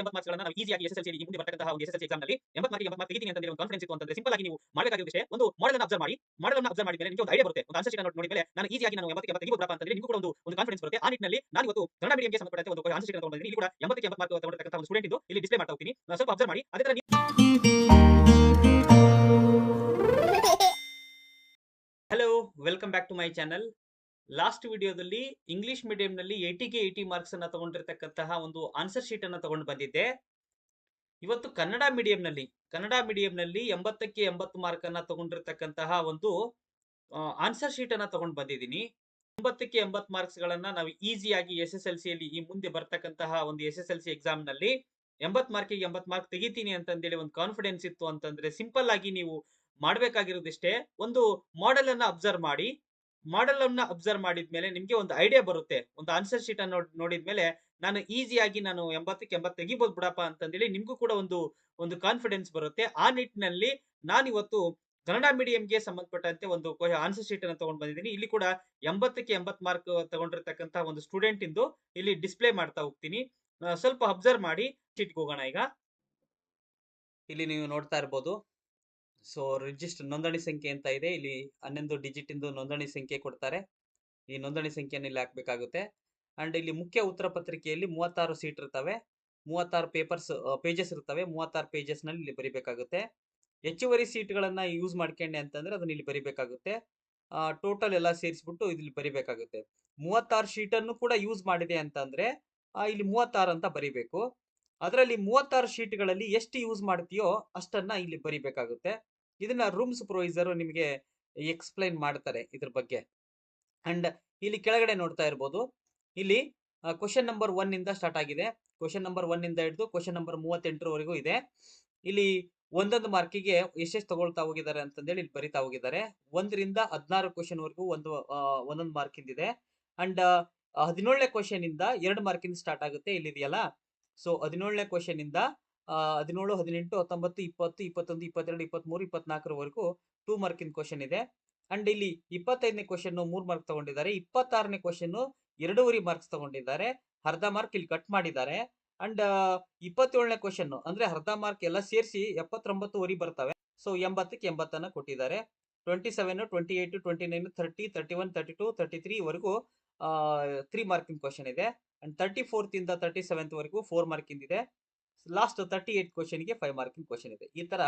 ಎಂಬತ್ತು ಮಾರ್ಕ್ಸ್ಗಳನ್ನ ನಾವು ಈಸಿಯಾಗಿ ಎಸ್ ಎಸ್ ಎಲ್ ಸಿ ಮುಂದೆ ಬರ್ತಕ್ಕಂತಹ ಒಂದು ಎಸ್ ಎಸ್ ಎಕ್ಸಾಮ್ನಲ್ಲಿ ಎಂಬತ್ತು ಮಾರ್ಕ್ ಎಂಬತ್ತು ಮಾರ್ಕ್ ತೆಗಿತೀನಿ ಅಂತ ಒಂದು ಕಾನ್ಫಿಡೆನ್ಸ್ ಇತ್ತು ಅಂತಂದ್ರೆ ಸಿಂಪಲ್ ಆಗಿ ನೀವು ಮಾಡಬೇಕಾಗಿರುತ್ತೆ ಒಂದು ಮಾಡೆಲ್ ಅನ್ನು ಅಬ್ಸರ್ವ್ ಮಾಡಿ ಮಾಡೆಲ್ ಅನ್ನು ಅಬ್ಸರ್ವ್ ಮಾಡಿದ್ರೆ ನಿಮಗೆ ಒಂದು ಐಡಿಯಾ ಬರುತ್ತೆ. ಒಂದು ಆನ್ಸರ್ ಶೀಟ್ ನೋಡಿ ಮೇಲೆ ನಾನು ಈಸಿಯಾಗಿ ನಾನು ಎಂಬತ್ತು ಎಂಬತ್ತು ತೆಗಿಬೋದಪ್ಪ ಅಂತಂದ್ರೆ ನಿಮಗೂ ಕೂಡ ಒಂದು ಒಂದು ಕಾನ್ಫಿಡೆನ್ಸ್ ಬರುತ್ತೆ. ಆ ನಿಟ್ಟಿನಲ್ಲಿ ನಾನು ಇವತ್ತು ಕನ್ನಡ ಮೀಡಿಯಂಗೆ ಸಂಬಂಧಪಟ್ಟಂತೆ ಒಂದು ಆನ್ಸರ್ ಶೀಟ್ ತಗೊಂಡಿದ್ದೀನಿ ಇಲ್ಲಿ ಕೂಡ ಎಂಬತ್ತು ಎಂಬತ್ತು ಮಾರ್ಕ್ ತಗೊಂಡಿರ್ತಕ್ಕಂಥ ಒಂದು ಸ್ಟೂಡೆಂಟ್ ಇದು ಇಲ್ಲಿ ಡಿಸ್ಪ್ಲೇ ಮಾಡ್ತಾ ಹೋಗ್ತೀನಿ. ಸ್ವಲ್ಪ ಅಬ್ಸರ್ವ್ ಮಾಡಿ. ಅದೇ ತರ ನೀವು hello welcome back to my channel last ವಿಡಿಯೋದಲ್ಲಿ ಇಂಗ್ಲಿಷ್ ಮೀಡಿಯಂ ನಲ್ಲಿ ಏಟಿಗೆ ಏಟಿ ಮಾರ್ಕ್ಸ್ ಅನ್ನ ತಗೊಂಡಿರ್ತಕ್ಕಂತಹ ಒಂದು ಆನ್ಸರ್ ಶೀಟ್ ಅನ್ನ ತಗೊಂಡು ಬಂದಿದ್ದೆ. ಇವತ್ತು ಕನ್ನಡ ಮೀಡಿಯಂನಲ್ಲಿ ಕನ್ನಡ ಮೀಡಿಯಂನಲ್ಲಿ ಎಂಬತ್ತಕ್ಕೆ ಎಂಬತ್ತು ಮಾರ್ಕ್ ಅನ್ನ ತಗೊಂಡಿರ್ತಕ್ಕಂತಹ ಒಂದು ಆನ್ಸರ್ ಶೀಟ್ ಅನ್ನ ತಗೊಂಡು ಬಂದಿದ್ದೀನಿ. ಎಂಬತ್ತಕ್ಕೆ ಎಂಬತ್ತು ಮಾರ್ಕ್ಸ್ ಗಳನ್ನ ನಾವು ಈಸಿಯಾಗಿ ಎಸ್ ಎಸ್ ಎಲ್ ಸಿ ಅಲ್ಲಿ ಈ ಮುಂದೆ ಬರ್ತಕ್ಕಂತಹ ಒಂದು ಎಸ್ ಎಸ್ ಎಲ್ ಸಿ ಎಕ್ಸಾಮ್ನಲ್ಲಿ ಎಂಬತ್ ಮಾರ್ಕಿಗೆ ಎಂಬತ್ ಮಾರ್ಕ್ ತೆಗಿತೀನಿ ಅಂತಂದೇಳಿ ಒಂದು ಕಾನ್ಫಿಡೆನ್ಸ್ ಇತ್ತು ಅಂತಂದ್ರೆ ಸಿಂಪಲ್ ಆಗಿ ನೀವು ಮಾಡ್ಬೇಕಾಗಿರೋದಿಷ್ಟೇ. ಒಂದು ಮಾಡೆಲ್ ಅನ್ನ ಅಬ್ಸರ್ವ್ ಮಾಡಿ. ಮಾಡೆಲ್ ಅನ್ನ ಅಬ್ಸರ್ವ್ ಮಾಡಿದ್ಮೇಲೆ ನಿಮ್ಗೆ ಒಂದು ಐಡಿಯಾ ಬರುತ್ತೆ. ಒಂದು ಆನ್ಸರ್ ಶೀಟ್ ಅನ್ನು ನೋಡಿದ್ಮೇಲೆ ನಾನು ಈಸಿಯಾಗಿ ನಾನು ಎಂಬತ್ತಕ್ಕೆ ಎಂಬತ್ತು ತೆಗಿಬೋದು ಬಿಡಪ್ಪ ಅಂತಂದೇಳಿ ನಿಮ್ಗೂ ಕೂಡ ಒಂದು ಒಂದು ಕಾನ್ಫಿಡೆನ್ಸ್ ಬರುತ್ತೆ. ಆ ನಿಟ್ಟಿನಲ್ಲಿ ನಾನು ಇವತ್ತು ಕನ್ನಡ ಮೀಡಿಯಂಗೆ ಸಂಬಂಧಪಟ್ಟಂತೆ ಒಂದು ಆನ್ಸರ್ ಶೀಟ್ ಅನ್ನು ತಗೊಂಡ್ ಬಂದಿದ್ದೀನಿ. ಇಲ್ಲಿ ಕೂಡ ಎಂಬತ್ತಕ್ಕೆ ಎಂಬತ್ ಮಾರ್ಕ್ ತಗೊಂಡಿರ್ತಕ್ಕಂತಹ ಒಂದು ಸ್ಟೂಡೆಂಟ್ ಇಂದು ಇಲ್ಲಿ ಡಿಸ್ಪ್ಲೇ ಮಾಡ್ತಾ ಹೋಗ್ತೀನಿ. ಸ್ವಲ್ಪ ಅಬ್ಸರ್ವ್ ಮಾಡಿ ಶೀಟ್ಗೆ ಹೋಗೋಣ ಈಗ. ಇಲ್ಲಿ ನೀವು ನೋಡ್ತಾ ಇರ್ಬೋದು. ಸೊ ರಿಜಿಸ್ಟರ್ ನೋಂದಣಿ ಸಂಖ್ಯೆ ಅಂತ ಇದೆ. ಇಲ್ಲಿ ಹನ್ನೊಂದು ಡಿಜಿಟ್ ಇಂದು ನೋಂದಣಿ ಸಂಖ್ಯೆ ಕೊಡ್ತಾರೆ. ಈ ನೋಂದಣಿ ಸಂಖ್ಯೆಯನ್ನು ಇಲ್ಲಿ ಹಾಕ್ಬೇಕಾಗುತ್ತೆ. ಅಂಡ್ ಇಲ್ಲಿ ಮುಖ್ಯ ಉತ್ತರ ಪತ್ರಿಕೆಯಲ್ಲಿ ಮೂವತ್ತಾರು ಸೀಟ್ ಇರ್ತವೆ. ಮೂವತ್ತಾರು ಪೇಪರ್ಸ್ ಪೇಜಸ್ ಇರ್ತವೆ. ಮೂವತ್ತಾರು ಪೇಜಸ್ನಲ್ಲಿ ಇಲ್ಲಿ ಬರಿಬೇಕಾಗುತ್ತೆ. ಹೆಚ್ಚುವರಿ ಸೀಟ್ಗಳನ್ನು ಯೂಸ್ ಮಾಡ್ಕೊಂಡೆ ಅಂತಂದ್ರೆ ಅದನ್ನ ಇಲ್ಲಿ ಬರಿಬೇಕಾಗುತ್ತೆ. ಟೋಟಲ್ ಎಲ್ಲ ಸೇರಿಸ್ಬಿಟ್ಟು ಇಲ್ಲಿ ಬರಿಬೇಕಾಗುತ್ತೆ. ಮೂವತ್ತಾರು ಶೀಟನ್ನು ಕೂಡ ಯೂಸ್ ಮಾಡಿದೆ ಅಂತಂದರೆ ಇಲ್ಲಿ ಮೂವತ್ತಾರು ಅಂತ ಬರಿಬೇಕು. ಅದರಲ್ಲಿ ಮೂವತ್ತಾರು ಶೀಟ್ಗಳಲ್ಲಿ ಎಷ್ಟು ಯೂಸ್ ಮಾಡ್ತೀಯೋ ಅಷ್ಟನ್ನ ಇಲ್ಲಿ ಬರಿಬೇಕಾಗುತ್ತೆ. ಇದನ್ನ ರೂಮ್ ಸೂಪರ್ವೈಸರ್ ನಿಮಗೆ ಎಕ್ಸ್ಪ್ಲೈನ್ ಮಾಡ್ತಾರೆ ಇದ್ರ ಬಗ್ಗೆ. ಅಂಡ್ ಇಲ್ಲಿ ಕೆಳಗಡೆ ನೋಡ್ತಾ ಇರ್ಬೋದು, ಇಲ್ಲಿ ಕ್ವಶನ್ ನಂಬರ್ ಒನ್ ಇಂದ ಸ್ಟಾರ್ಟ್ ಆಗಿದೆ. ಕ್ವಶನ್ ನಂಬರ್ ಒನ್ ಇಂದ ಹಿಡಿದು ಕ್ವಶನ್ ನಂಬರ್ ಮೂವತ್ತೆಂಟರವರೆಗೂ ಇದೆ. ಇಲ್ಲಿ ಒಂದೊಂದು ಮಾರ್ಕಿಗೆ ಎಷ್ಟೆಷ್ಟು ತಗೊಳ್ತಾ ಹೋಗಿದ್ದಾರೆ ಅಂತಂದೇಳಿ ಇಲ್ಲಿ ಬರಿತಾ ಹೋಗಿದ್ದಾರೆ. ಒಂದರಿಂದ ಹದಿನಾರು ಕ್ವಶನ್ ವರೆಗೂ ಒಂದು ಒಂದೊಂದು ಮಾರ್ಕಿಂದ ಇದೆ ಅಂಡ್ ಹದಿನೇಳನೇ ಕ್ವಶನ್ ಇಂದ ಎರಡು ಮಾರ್ಕಿಂದ ಸ್ಟಾರ್ಟ್ ಆಗುತ್ತೆ ಇಲ್ಲಿದೆಯಲ್ಲ. ಸೊ ಹದಿನೇಳನೇ ಕ್ವಶನ್ ಇಂದ ಹದಿನೇಳು, ಹದಿನೆಂಟು, ಹತ್ತೊಂಬತ್ತು, ಇಪ್ಪತ್ತು, ಇಪ್ಪತ್ತೊಂದು, ಇಪ್ಪತ್ತೆರಡು ಇಪ್ಪತ್ಮೂರು ಇಪ್ಪತ್ನಾಲ್ಕರವರೆಗೂ ಟೂ ಮಾರ್ಕಿನ ಕ್ವಶನ್ ಇದೆ. ಅಂಡ್ ಇಲ್ಲಿ ಇಪ್ಪತ್ತೈದನೇ ಕ್ವಶನ್ ಮೂರ್ ಮಾರ್ಕ್ ತಗೊಂಡಿದ್ದಾರೆ. ಇಪ್ಪತ್ತಾರನೇ ಕ್ವಶನ್ ಎರಡೂವರೆ ಮಾರ್ಕ್ಸ್ ತಗೊಂಡಿದ್ದಾರೆ. ಅರ್ಧ ಮಾರ್ಕ್ ಇಲ್ಲಿ ಕಟ್ ಮಾಡಿದ್ದಾರೆ. ಅಂಡ್ ಇಪ್ಪತ್ತೇಳನೇ ಕ್ವಶನ್ ಅಂದ್ರೆ ಅರ್ಧ ಮಾರ್ಕ್ ಎಲ್ಲ ಸೇರಿಸಿ ಎಪ್ಪತ್ತೊಂಬತ್ತುವರೆ ಬರ್ತವೆ. ಸೊ ಎಂಬತ್ತಕ್ಕೆ ಎಂಬತ್ತನ್ನ ಕೊಟ್ಟಿದ್ದಾರೆ. Twenty seven twenty eight twenty nine thirty thirty one thirty two thirty three ವರೆಗೂ ತ್ರೀ ಮಾರ್ಕಿನ ಕ್ವಶನ್ ಇದೆ. ಅಂಡ್ ತರ್ಟಿ ಫೋರ್ತ್ ಇಂದ ತರ್ಟಿ ಸೆವೆಂತ್ ವರೆಗೂ ಫೋರ್ ಮಾರ್ಕಿಂದ ಇದೆ ಲಾಸ್ಟ್ ತರ್ಟಿ ಏಟ್ ಕ್ವಶನ್ಗೆ ಫೈವ್ ಮಾರ್ಕಿಂಗ್ ಕ್ವಶನ್ ಇದೆ. ಈ ತರ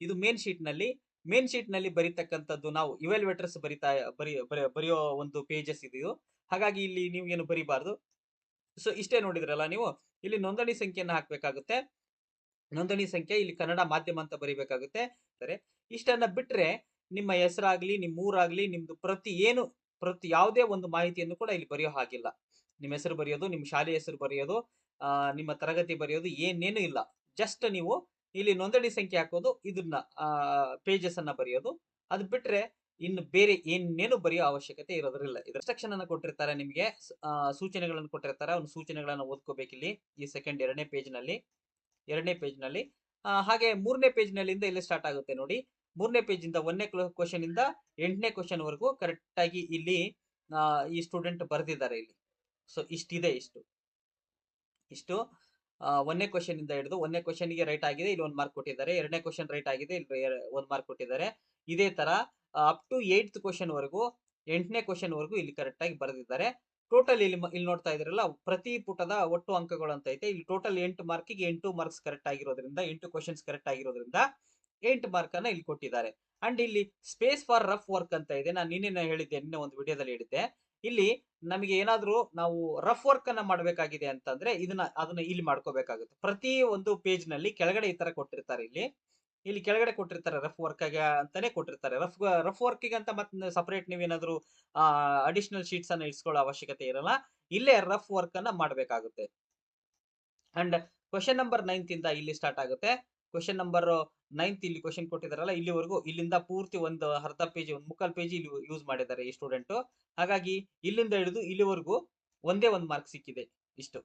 ಇದು ಮೇನ್ ಶೀಟ್ನಲ್ಲಿ ಮೇನ್ ಶೀಟ್ನಲ್ಲಿ ಬರೀತಕ್ಕಂಥದ್ದು ನಾವು ಇವೆಲ್ವೇಟರ್ಸ್ ಬರಿತಾ, ಬರಿ, ಬರಿ- ಬರೆಯೋ ಒಂದು ಪೇಜಸ್ ಇದು ಹಾಗಾಗಿ ಇಲ್ಲಿ ನೀವು ಏನು ಬರಿಬಾರ್ದು. ಸೊ ಇಷ್ಟೇ ನೋಡಿದ್ರಲ್ಲ ನೀವು, ಇಲ್ಲಿ ನೋಂದಣಿ ಸಂಖ್ಯೆಯನ್ನು ಹಾಕ್ಬೇಕಾಗುತ್ತೆ. ನೋಂದಣಿ ಸಂಖ್ಯೆ, ಇಲ್ಲಿ ಕನ್ನಡ ಮಾಧ್ಯಮ ಅಂತ ಬರಿಬೇಕಾಗುತ್ತೆ. ಸರಿ, ಇಷ್ಟನ್ನ ಬಿಟ್ರೆ ನಿಮ್ಮ ಹೆಸರಾಗ್ಲಿ ನಿಮ್ಮ ಊರಾಗ್ಲಿ, ನಿಮ್ದು ಪ್ರತಿ ಏನು, ಪ್ರತಿ ಯಾವುದೇ ಒಂದು ಮಾಹಿತಿಯನ್ನು ಕೂಡ ಇಲ್ಲಿ ಬರೆಯೋ ಹಾಗಿಲ್ಲ. ನಿಮ್ಮ ಹೆಸರು ಬರೆಯೋದು, ನಿಮ್ಮ ಶಾಲೆ ಹೆಸರು ಬರೆಯೋದು ನಿಮ್ಮ ತರಗತಿ ಬರೆಯೋದು ಏನೇನು ಇಲ್ಲ. ಜಸ್ಟ್ ನೀವು ಇಲ್ಲಿ ನೋಂದಣಿ ಸಂಖ್ಯೆ ಹಾಕೋದು ಇದನ್ನ ಪೇಜಸ್ ಅನ್ನ ಬರೆಯೋದು. ಅದು ಬಿಟ್ರೆ ಇನ್ನು ಬೇರೆ ಏನೇನು ಬರೆಯೋ ಅವಶ್ಯಕತೆ ಇರೋದ್ರಿಲ್ಲ. ಇನ್ಸ್ಟ್ರಕ್ಷನ್ ಅನ್ನ ಕೊಟ್ಟಿರ್ತಾರೆ ನಿಮಗೆ ಸೂಚನೆಗಳನ್ನು ಕೊಟ್ಟಿರ್ತಾರೆ. ಒಂದು ಸೂಚನೆಗಳನ್ನ ಓದ್ಕೋಬೇಕಿಲ್ಲಿ ಈ ಸೆಕೆಂಡ್ ಎರಡನೇ ಪೇಜ್ನಲ್ಲಿ ಎರಡನೇ ಪೇಜ್ನಲ್ಲಿ. ಆ, ಹಾಗೆ ಮೂರನೇ ಪೇಜ್ ನಲ್ಲಿಂದ ಇಲ್ಲಿ ಸ್ಟಾರ್ಟ್ ಆಗುತ್ತೆ ನೋಡಿ. ಮೂರನೇ ಪೇಜಿಂದ ಒಂದನೇ ಕ್ವಶನ್ ಇಂದ ಎಂಟನೇ ಕ್ವಶನ್ ವರೆಗೂ ಕರೆಕ್ಟಾಗಿ ಇಲ್ಲಿ ಈ ಸ್ಟೂಡೆಂಟ್ ಬರೆದಿದ್ದಾರೆ ಇಲ್ಲಿ. ಸೊ ಇಷ್ಟಿದೆ ಇಷ್ಟು. ಇಷ್ಟು. ಒಂದನೇ ಕ್ವಶನ್ ಇಂದ ಹಿಡಿದು ಒಂದನೇ ಕ್ವಶನ್ಗೆ ರೈಟ್ ಆಗಿದೆ, ಇಲ್ಲಿ ಒಂದು ಮಾರ್ಕ್ ಕೊಟ್ಟಿದ್ದಾರೆ. ಎರಡನೇ ಕ್ವಶನ್ ರೈಟ್ ಆಗಿದೆ, ಇಲ್ಲಿ ಒಂದ್ ಮಾರ್ಕ್ ಕೊಟ್ಟಿದ್ದಾರೆ. ಇದೇ ತರ ಅಪ್ ಟು ಏಟ್ ಕ್ವಶನ್ ವರೆಗೂ, ಎಂಟನೇ ಕ್ವಶನ್ ವರೆಗೂ ಇಲ್ಲಿ ಕರೆಕ್ಟ್ ಆಗಿ ಬರೆದಿದ್ದಾರೆ. ಟೋಟಲ್ ಇಲ್ಲಿ ಇಲ್ಲಿ ನೋಡ್ತಾ ಇದ್ರಲ್ಲ ಪ್ರತಿ ಪುಟದ ಒಟ್ಟು ಅಂಕಗಳು ಅಂತ ಐತೆ. ಇಲ್ಲಿ ಟೋಟಲ್ ಎಂಟು ಮಾರ್ಕಿಗೆ ಎಂಟು ಮಾರ್ಕ್ಸ್ ಕರೆಕ್ಟ್ ಆಗಿರೋದ್ರಿಂದ, ಎಂಟು ಕ್ವಶನ್ಸ್ ಕರೆಕ್ಟ್ ಆಗಿರೋದ್ರಿಂದ, ಎಂಟು ಮಾರ್ಕ್ ಅನ್ನ ಇಲ್ಲಿ ಕೊಟ್ಟಿದ್ದಾರೆ. ಅಂಡ್ ಇಲ್ಲಿ ಸ್ಪೇಸ್ ಫಾರ್ ರಫ್ ವರ್ಕ್ ಅಂತ ಇದೆ. ನಾನು ನಿನ್ನೆ ಹೇಳಿದ್ದೆ, ನಿನ್ನೆ ಒಂದು ವಿಡಿಯೋದಲ್ಲಿ ಹೇಳಿದ್ದೆ. ಇಲ್ಲಿ ನಮಗೆ ಏನಾದ್ರೂ ನಾವು ರಫ್ ವರ್ಕ್ ಅನ್ನ ಮಾಡಬೇಕಾಗಿದೆ ಅಂತಂದ್ರೆ ಇದನ್ನ ಅದನ್ನ ಇಲ್ಲಿ ಮಾಡ್ಕೋಬೇಕಾಗುತ್ತೆ. ಪ್ರತಿ ಒಂದು ಪೇಜ್ನಲ್ಲಿ ಕೆಳಗಡೆ ಈ ತರ ಕೊಟ್ಟಿರ್ತಾರೆ ಇಲ್ಲಿ. ಇಲ್ಲಿ ಕೆಳಗಡೆ ಕೊಟ್ಟಿರ್ತಾರೆ ರಫ್ ವರ್ಕ್ ಅಂತಾನೆ ಕೊಟ್ಟಿರ್ತಾರೆ. ರಫ್ ರಫ್ ವರ್ಕ್ ಅಂತ ಮತ್ತೆ ಸಪರೇಟ್ ನೀವೇನಾದ್ರೂ ಅಡಿಷನಲ್ ಶೀಟ್ಸ್ ಅನ್ನ ಇಟ್ಸ್ಕೊಳ್ಳೋ ಅವಶ್ಯಕತೆ ಇರಲ್ಲ. ಇಲ್ಲೇ ರಫ್ ವರ್ಕ್ ಅನ್ನ ಮಾಡಬೇಕಾಗುತ್ತೆ. ಅಂಡ್ ಕ್ವಶನ್ ನಂಬರ್ ನೈನ್ತ್ ಇಂದ ಇಲ್ಲಿ ಸ್ಟಾರ್ಟ್ ಆಗುತ್ತೆ. ಕ್ವಶನ್ ನಂಬರ್ ನೈನ್ತ್ ಇಲ್ಲಿ ಕ್ವಶನ್ ಕೊಟ್ಟಿದಾರಲ್ಲ ಇಲ್ಲಿವರೆಗೂ ಇಲ್ಲಿಂದ ಪೂರ್ತಿ ಒಂದು ಅರ್ಧ ಪೇಜ್ ಒಂದು ಮುಕ್ಕಾಲ್ ಪೇಜ್ ಇಲ್ಲಿ ಯೂಸ್ ಮಾಡಿದ್ದಾರೆ ಈ ಸ್ಟೂಡೆಂಟ್ ಹಾಗಾಗಿ ಇಲ್ಲಿಂದ ಹಿಡಿದು ಇಲ್ಲಿವರೆಗೂ ಒಂದೇ ಒಂದು ಮಾರ್ಕ್ ಸಿಕ್ಕಿದೆ ಇಷ್ಟು.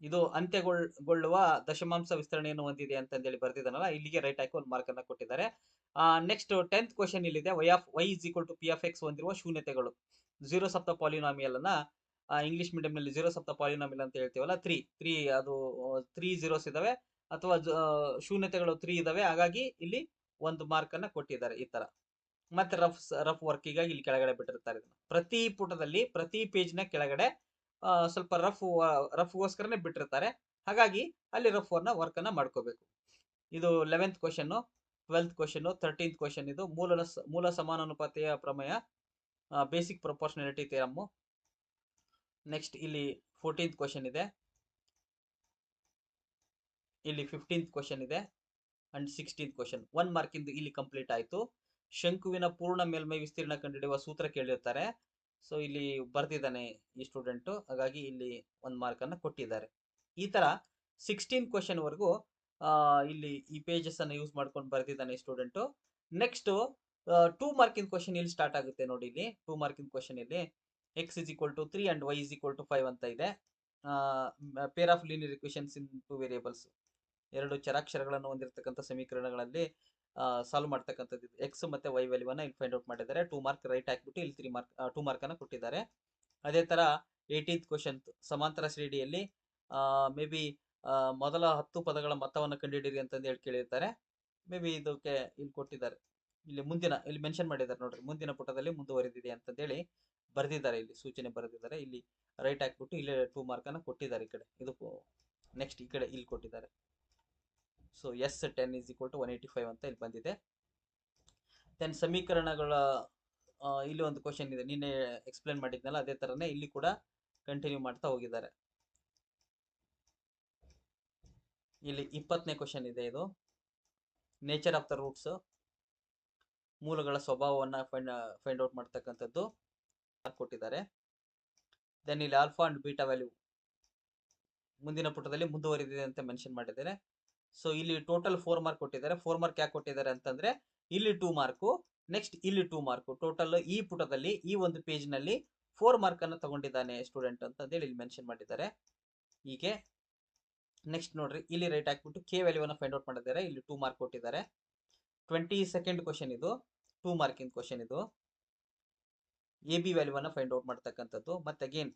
ಇದು ಅಂತ್ಯಗೊಳ್ಳುವ ದಶಮಾಂಶ ವಿಸ್ತರಣೆಯನ್ನು ಹೊಂದಿದೆ ಅಂತಂದೇಳಿ ಬರ್ತಿದ್ದಾನಲ್ಲ ಇಲ್ಲಿಗೆ ರೈಟ್ ಹಾಕಿ ಒಂದು ಮಾರ್ಕ್ ಅನ್ನ ಕೊಟ್ಟಿದ್ದಾರೆ. ನೆಕ್ಸ್ಟ್ ಟೆಂತ್ ಕ್ವಶನ್ ಇಲ್ಲಿದೆ. Y of Y is equal to P F X ಹೊಂದಿರುವ ಶೂನ್ಯತೆಗಳು. ಜೀರೋ ಸಪ್ತ ಪಾಲಿನಾಮಿಯಲ್ ಅನ್ನ ಇಂಗ್ಲಿಷ್ ಮೀಡಿಯಂನಲ್ಲಿ ನಲ್ಲಿ ಆಫ್ ದ ಪಾಲಿನಾಮಿಲ್ ಅಂತ ಹೇಳ್ತೀವಲ್ಲ ತ್ರೀ ತ್ರೀ ಅದು ತ್ರೀ ಜೀರೋಸ್ ಇದಾವೆ. ಅಥವಾ ಶೂನ್ಯತೆಗಳು ತ್ರೀ ಇದಾವೆ. ಹಾಗಾಗಿ ಇಲ್ಲಿ ಒಂದು ಮಾರ್ಕ್ ಅನ್ನ ಕೊಟ್ಟಿದ್ದಾರೆ ಈ ತರ. ಮತ್ತೆ ರಫ್ ರಫ್ ವರ್ಕಿಗಾಗಿ ಇಲ್ಲಿ ಕೆಳಗಡೆ ಬಿಟ್ಟಿರ್ತಾರೆ ಪ್ರತಿ ಪುಟದಲ್ಲಿ, ಪ್ರತಿ ಪೇಜ್ನ ಕೆಳಗಡೆ ಸ್ವಲ್ಪ ರಫ್ ರಫ್ಗೋಸ್ಕರನೇ ಬಿಟ್ಟಿರ್ತಾರೆ. ಹಾಗಾಗಿ ಅಲ್ಲಿ ರಫ್ ವರ್ನ ವರ್ಕ್ ಅನ್ನ ಮಾಡ್ಕೋಬೇಕು. ಇದು eleventh question twelfth question thirteenth question ಇದು ಮೂಲ ಮೂಲ ಸಮಾನಾನುಪಾತೆಯ ಪ್ರಮೇಯ ಬೇಸಿಕ್ ಪ್ರೊಪೋರ್ಷನಾಲಿಟಿ ಥಿಯರಮ್ ನೆಕ್ಸ್ಟ್ ಇಲ್ಲಿ ಫೋರ್ಟೀನ್ತ್ ಕ್ವಶನ್ ಇದೆ. ಇಲ್ಲಿ ಫಿಫ್ಟೀನ್ತ್ ಕ್ವಶನ್ ಇದೆ ಅಂಡ್ ಸಿಕ್ಸ್ಟೀನ್ತ್ ಕ್ವಶನ್ ಒನ್ ಮಾರ್ಕಿಂದು ಇಲ್ಲಿ ಕಂಪ್ಲೀಟ್ ಆಯಿತು. ಶಂಕುವಿನ ಪೂರ್ಣ ಮೇಲ್ಮೈ ವಿಸ್ತೀರ್ಣ ಕಂಡುಹಿಡಿಯುವ ಸೂತ್ರ ಕೇಳಿರ್ತಾರೆ. ಸೊ ಇಲ್ಲಿ ಬರ್ದಿದ್ದಾನೆ ಈ ಸ್ಟೂಡೆಂಟ್ ಹಾಗಾಗಿ ಇಲ್ಲಿ ಒಂದು ಮಾರ್ಕನ್ನು ಕೊಟ್ಟಿದ್ದಾರೆ. ಈ ತರ ಸಿಕ್ಸ್ಟೀನ್ ಕ್ವಶನ್ ವರೆಗೂ ಆ, ಇಲ್ಲಿ ಈ ಪೇಜಸ್ ಅನ್ನ ಯೂಸ್ ಮಾಡ್ಕೊಂಡು ಬರ್ದಿದ್ದಾನೆ ಸ್ಟೂಡೆಂಟ್ ನೆಕ್ಸ್ಟ್ ಟೂ ಮಾರ್ಕಿನ ಕ್ವಶನ್ ಇಲ್ಲಿ ಸ್ಟಾರ್ಟ್ ಆಗುತ್ತೆ ನೋಡಿ ಇಲ್ಲಿ. ಟೂ ಮಾರ್ಕಿನ್ ಕ್ವಶನ್ ಇಲ್ಲಿ x is equal to three and y is equal to five ಅಂತ ಇದೆ. Pair of linear equations in two variables ಎರಡು ಚರಾಕ್ಷರಗಳನ್ನು ಹೊಂದಿರತಕ್ಕಂಥ ಸಮೀಕರಣಗಳಲ್ಲಿ ಸಾಲ್ವ್ ಮಾಡ್ತಕ್ಕಂಥದ್ದು ಎಕ್ಸ್ ಮತ್ತೆ ವೈ ವ್ಯಾಲ್ಯೂವನ್ನ ಇಲ್ಲಿ ಫೈಂಡ್ ಔಟ್ ಮಾಡಿದ್ದಾರೆ. ಟೂ ಮಾರ್ಕ್ ರೈಟ್ ಹಾಕ್ಬಿಟ್ಟು ಇಲ್ಲಿ ತ್ರೀ ಮಾರ್ಕ್ ಟೂ ಮಾರ್ಕ್ ಅನ್ನ ಕೊಟ್ಟಿದ್ದಾರೆ. ಅದೇ ತರ ಏಯ್ಟೀನ್ತ್ ಕ್ವಶನ್ ಸಮಾಂತರ ಶ್ರೇಣಿಯಲ್ಲಿ ಮೇ ಬಿ ಮೊದಲ ಹತ್ತು ಪದಗಳ ಮೊತ್ತವನ್ನು ಕಂಡುಹಿಡಿಯಿರಿ ಅಂತಂದು ಹೇಳಿ ಕೇಳಿರ್ತಾರೆ. ಮೇ ಬಿ ಇದಕ್ಕೆ ಇಲ್ಲಿ ಕೊಟ್ಟಿದ್ದಾರೆ. ಇಲ್ಲಿ ಮುಂದಿನ, ಇಲ್ಲಿ ಮೆನ್ಷನ್ ಮಾಡಿದ್ದಾರೆ ನೋಡ್ರಿ. ಮುಂದಿನ ಪುಟದಲ್ಲಿ ಮುಂದುವರೆದಿದೆ ಅಂತಂದೇಳಿ ಬರೆದಿದ್ದಾರೆ ಇಲ್ಲಿ, ಸೂಚನೆ ಬರೆದಿದ್ದಾರೆ. ಇಲ್ಲಿ ರೈಟ್ ಹಾಕ್ಬಿಟ್ಟು ಇಲ್ಲಿ ಟೂ ಮಾರ್ಕ್ ಅನ್ನ ಕೊಟ್ಟಿದ್ದಾರೆ ಈ ಕಡೆ. ಇದು ನೆಕ್ಸ್ಟ್ ಈ ಕಡೆ ಇಲ್ಲಿ ಕೊಟ್ಟಿದ್ದಾರೆ. So S ten is equal to one eighty five ಅಂತ ಇಲ್ಲಿ ಬಂದಿದೆ. ದೆನ್ ಸಮೀಕರಣಗಳ ಇಲ್ಲಿ ಒಂದು ಕ್ವಶನ್ ಇದೆ. ನಿನ್ನೆ ಎಕ್ಸ್ಪ್ಲೇನ್ ಮಾಡಿದ್ನಲ್ಲ, ಅದೇ ತರನೇ ಇಲ್ಲಿ ಕೂಡ ಕಂಟಿನ್ಯೂ ಮಾಡ್ತಾ ಹೋಗಿದ್ದಾರೆ. ಇಲ್ಲಿ ಇಪ್ಪತ್ತನೇ ಕ್ವಶನ್ ಇದೆ ಇದು. ನೇಚರ್ ಆಫ್ ದ ರೂಟ್ಸ್ ಮೂಲಗಳ ಸ್ವಭಾವವನ್ನು ಫೈಂಡ್ ಫೈಂಡ್ ಔಟ್ ಮಾಡ್ತಕ್ಕಂಥದ್ದು ಕೊಟ್ಟಿದ್ದಾರೆ? ದೆನ್ ಇಲ್ಲಿ ಆಲ್ಫಾ ಅಂಡ್ ಬೀಟಾ ವ್ಯಾಲ್ಯೂ ಮುಂದಿನ ಪುಟದಲ್ಲಿ ಮುಂದುವರಿದಿದೆ ಅಂತ ಮೆನ್ಷನ್ ಮಾಡಿದ್ದಾರೆ. ಸೊ ಇಲ್ಲಿ ಟೋಟಲ್ ಫೋರ್ ಮಾರ್ಕ್ ಕೊಟ್ಟಿದ್ದಾರೆ. ಫೋರ್ ಮಾರ್ಕ್ ಯಾಕೆ ಕೊಟ್ಟಿದ್ದಾರೆ ಅಂತಂದ್ರೆ, ಇಲ್ಲಿ ಟೂ ಮಾರ್ಕು ನೆಕ್ಸ್ಟ್ ಇಲ್ಲಿ ಟೂ ಮಾರ್ಕು ಟೋಟಲ್ ಈ ಪುಟದಲ್ಲಿ, ಈ ಒಂದು ಪೇಜ್ನಲ್ಲಿ ಫೋರ್ ಮಾರ್ಕ್ ಅನ್ನು ತಗೊಂಡಿದ್ದಾನೆ ಸ್ಟೂಡೆಂಟ್ ಅಂತ ಹೇಳಿ ಇಲ್ಲಿ ಮೆನ್ಷನ್ ಮಾಡಿದ್ದಾರೆ. ಹೀಗೆ ನೆಕ್ಸ್ಟ್ ನೋಡ್ರಿ, ಇಲ್ಲಿ ರೈಟ್ ಹಾಕ್ಬಿಟ್ಟು ಕೆ ವ್ಯಾಲ್ಯೂವನ್ನ ಫೈಂಡ್ ಔಟ್ ಮಾಡಿದ್ದಾರೆ. ಇಲ್ಲಿ ಟೂ ಮಾರ್ಕ್ ಕೊಟ್ಟಿದ್ದಾರೆ. ಟ್ವೆಂಟಿ ಸೆಕೆಂಡ್ ಕ್ವಶನ್ ಇದು ಟೂ ಮಾರ್ಕಿಂಗ್ ಕ್ವಶನ್ ಇದು. ಎ ಬಿ ವ್ಯಾಲ್ಯೂವನ್ನ ಫೈಂಡ್ ಔಟ್ ಮಾಡ್ತಕ್ಕಂಥದ್ದು. ಮತ್ತೆ ಅಗೇನ್